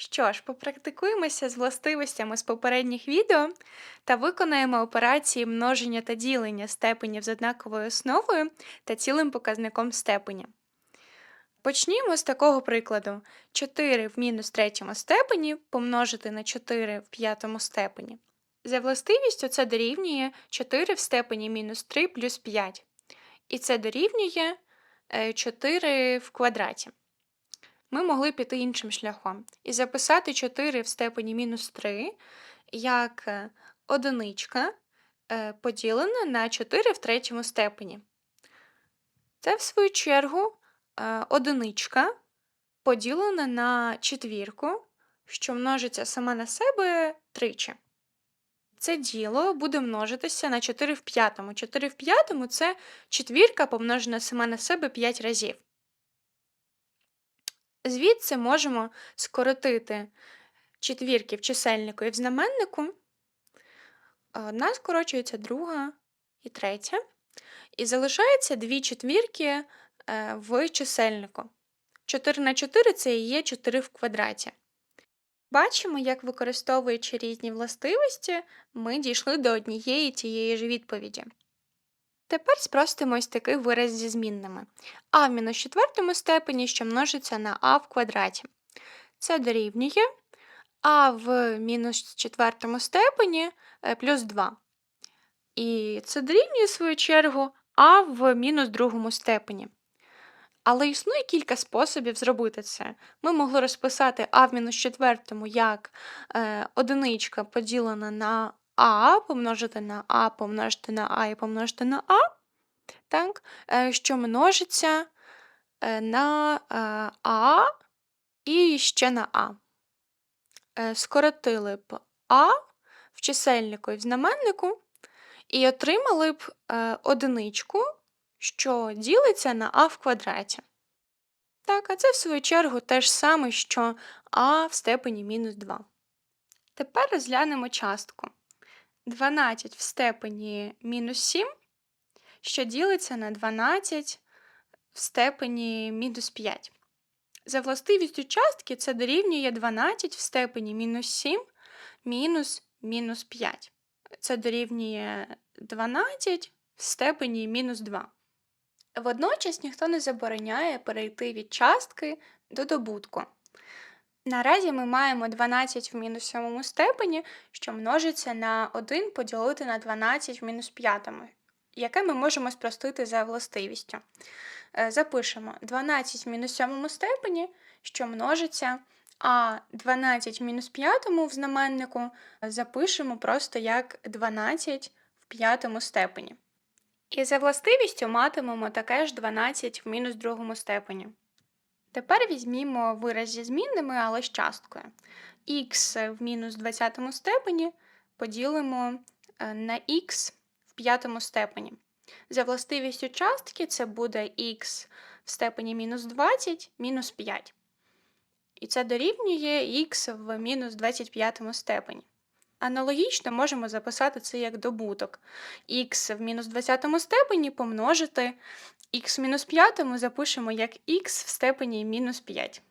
Що ж, попрактикуємося з властивостями з попередніх відео та виконаємо операції множення та ділення степенів з однаковою основою та цілим показником степеня. Почнімо з такого прикладу: 4 в мінус третьому степені помножити на 4 в п'ятому степені. За властивістю це дорівнює 4 в степені мінус 3 плюс 5. І це дорівнює е, 4 в квадраті. Ми могли піти іншим шляхом і записати 4 в степені мінус 3 як е, одиничка е, поділена на 4 в третьому степені. Це, в свою чергу, е, одиничка поділена на четвірку, що множиться сама на себе тричі. Це діло буде множитися на 4 в п'ятому. 4 в п'ятому це четвірка помножена сама на себе 5 разів. Звідси можемо скоротити четвірки в чисельнику і в знаменнику. Одна скорочується, друга і третя. І залишається дві четвірки е, в чисельнику. 4 на 4 це і є 4 в квадраті. Бачимо, як використовуючи різні властивості, ми дійшли до однієї тієї ж відповіді. Тепер спростимо ось такий вираз зі змінними. а в мінус четвертому степені, що множиться на а в квадраті. Це дорівнює а в мінус четвертому степені е, плюс 2. І це дорівнює, в свою чергу, а в мінус другому степені. Але існує кілька способів зробити це. Ми могли розписати а в мінус четвертому як е, одиничка поділена на а помножити на а, помножити на а і помножити на а, так, е, що множиться е, на е, а і ще на а. Скоротили б а в чисельнику і в знаменнику, і отримали б одиничку, що ділиться на а в квадраті. Так, а це, в свою чергу, те ж саме, що а в степені мінус 2. Тепер розглянемо частку. 12 в степені мінус 7, що ділиться на 12 в степені мінус 5. За властивістю частки це дорівнює 12 в степені мінус 7 мінус мінус 5. Це дорівнює 12 в степені мінус 2. Водночас ніхто не забороняє перейти від частки до добутку. Наразі ми маємо 12 в мінус 7 степені, що множиться на 1 поділити на 12 в мінус 5, яке ми можемо спростити за властивістю. Е, запишемо 12 в мінус 7 степені, що множиться, а 12 в мінус 5 в знаменнику запишемо просто як 12 в п'ятому степені. І за властивістю матимемо таке ж 12 в мінус другому степені. Тепер візьмімо вираз зі змінними, але з часткою. х в мінус 20 степені поділимо е, на х в п'ятому степені. За властивістю частки це буде х в степені мінус 20 мінус 5. І це дорівнює х в мінус 25 степені. Аналогічно можемо записати це як добуток. х в мінус 20 степені помножити х в мінус 5 запишемо як х в степені мінус 5.